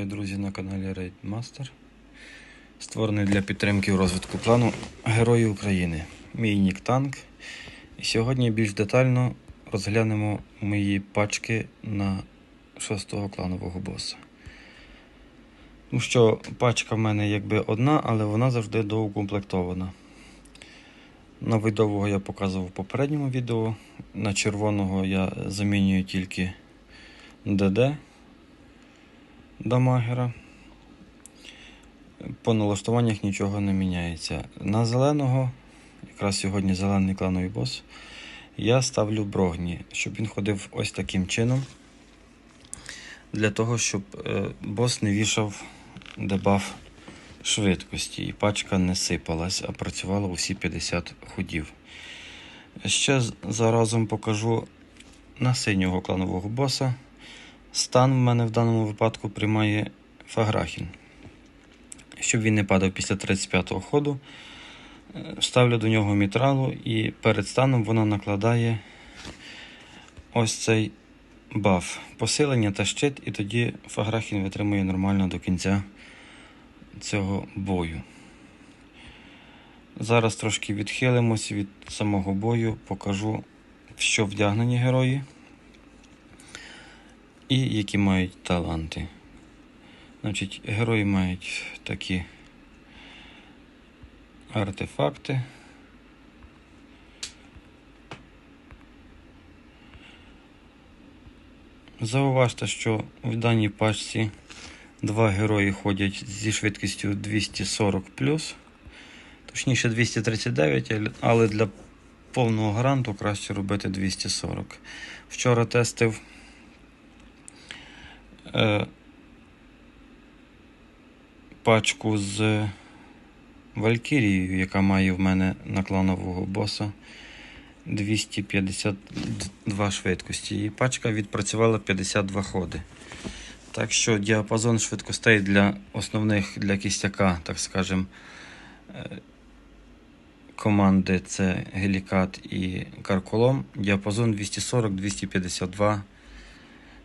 Вітаю, друзі, на каналі Master. Створений для підтримки розвитку плану Герої України. Мій нік танк. І сьогодні більш детально розглянемо мої пачки на шостого кланового боса. Ну що, пачка в мене якби одна, але вона завжди доукомплектована. На видового я показував в попередньому відео. На червоного я замінюю тільки ДД дамагера. По налаштуваннях нічого не міняється. На зеленого, якраз сьогодні зелений клановий бос, я ставлю брогні, щоб він ходив ось таким чином. Для того, щоб е, бос не вішав дебаф швидкості і пачка не сипалась, а працювала усі 50 ходів. Ще заразом покажу на синього кланового боса. Стан в мене в даному випадку приймає Фаграхін. Щоб він не падав після 35-го ходу, е, ставлю до нього мітралу і перед станом вона накладає ось цей баф. Посилення та щит, і тоді Фаграхін витримує нормально до кінця цього бою. Зараз трошки відхилимося від самого бою, покажу, що вдягнені герої і які мають таланти. Значить, герої мають такі артефакти. Зауважте, що в даній пачці два герої ходять зі швидкістю 240 точніше 239, але для повного гранту краще робити 240. Вчора тестив е, пачку з Валькірією, яка має в мене на кланового боса 252 швидкості. І пачка відпрацювала 52 ходи. Так що діапазон швидкостей для основних для кістяка, так скажем, е, команди це Гелікат і Карколом. Діапазон 240-252.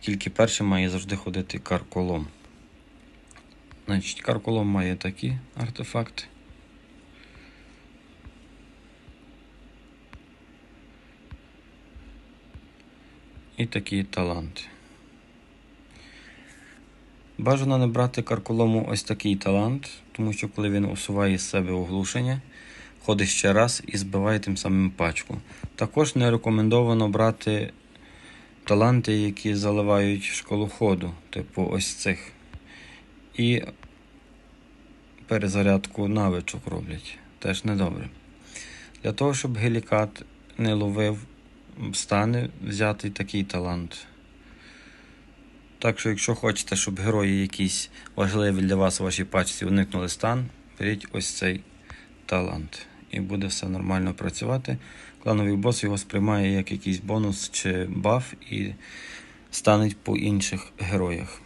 Тільки перший має завжди ходити карколом. Значить, карколом має такі артефакти. І такі таланти. Бажано не брати карколому ось такий талант, тому що коли він усуває з себе оглушення, ходить ще раз і збиває тим самим пачку. Також не рекомендовано брати таланти, які заливають школу ходу, типу ось цих. І перезарядку навичок роблять. Теж недобре. Для того, щоб гелікат не ловив стане взяти такий талант. Так що, якщо хочете, щоб герої якісь важливі для вас у вашій пачці уникнули стан, беріть ось цей талант. І буде все нормально працювати. Клановий бос його сприймає як якийсь бонус чи баф і станеть по інших героях.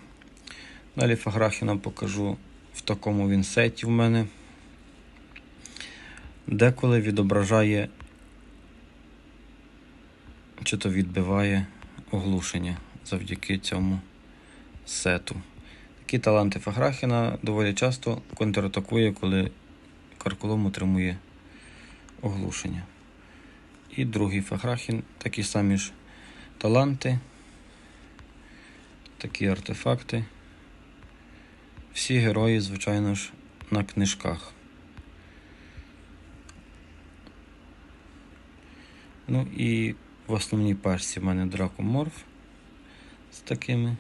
Далі Фаграхіна покажу в такому він сеті в мене. Деколи відображає чи то відбиває оглушення завдяки цьому сету. Такі таланти Фаграхіна доволі часто контратакує, коли карколом отримує оглушення. І другий Фаграхін такі самі ж таланти, такі артефакти. Всі герої, звичайно ж, на книжках. Ну і в основній пачці в мене дракоморф з такими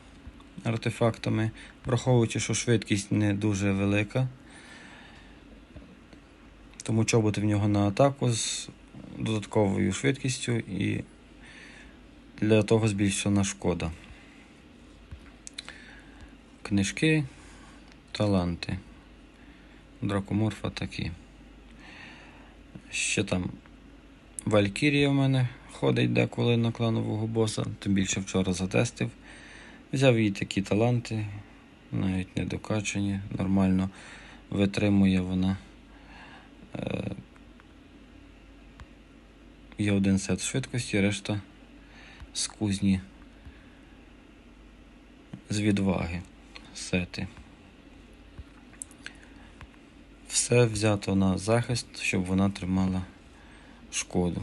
артефактами, враховуючи, що швидкість не дуже велика, тому чоботи в нього на атаку з додатковою швидкістю і для того збільшена шкода. Книжки, таланти. Дракоморфа такі. Ще там Валькірія в мене ходить деколи на кланового боса, тим більше вчора затестив. Взяв їй такі таланти, навіть не докачані, нормально витримує вона. Е, Є один сет швидкості, решта з кузні з відваги. сети. Все взято на захист, щоб вона тримала шкоду.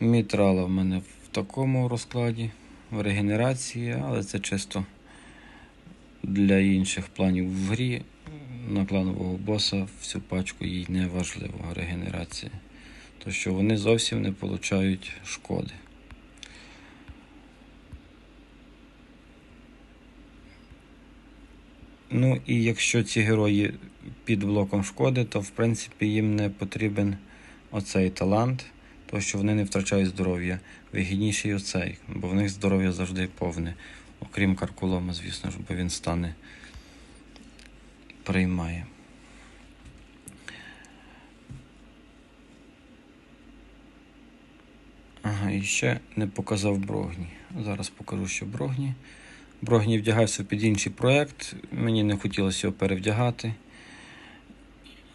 Мітрала в мене в такому розкладі, в регенерації, але це чисто для інших планів в грі. На кланового боса всю пачку їй не важливо регенерація. То що вони зовсім не получають шкоди. Ну і якщо ці герої під блоком шкоди, то в принципі їм не потрібен оцей талант, то що вони не втрачають здоров'я. Вигідніший оцей, бо в них здоров'я завжди повне. Окрім каркулома, звісно ж, бо він стане приймає. Ага, і ще не показав Брогні. Зараз покажу, що Брогні. Брогні вдягався під інший проєкт. Мені не хотілося його перевдягати.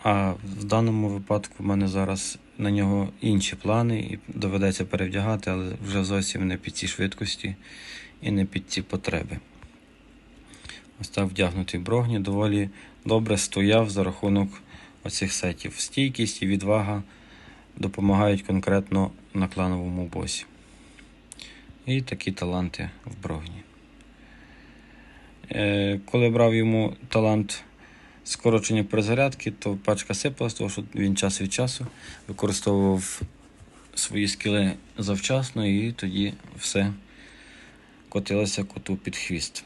А в даному випадку в мене зараз на нього інші плани, і доведеться перевдягати, але вже зовсім не під ці швидкості і не під ці потреби. Ось так вдягнутий Брогні доволі добре стояв за рахунок оцих сетів. Стійкість і відвага допомагають конкретно на клановому босі. І такі таланти в Брогні. Е, коли брав йому талант скорочення перезарядки, то пачка сипалась, тому що він час від часу використовував свої скіли завчасно, і тоді все котилося коту під хвіст.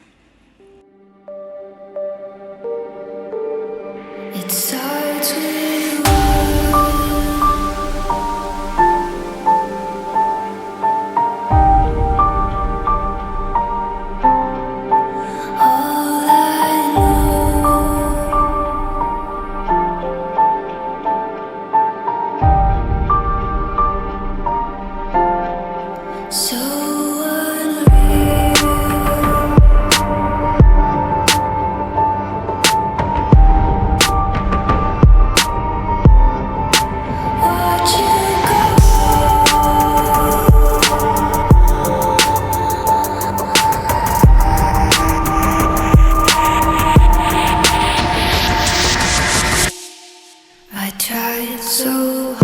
Tried so hard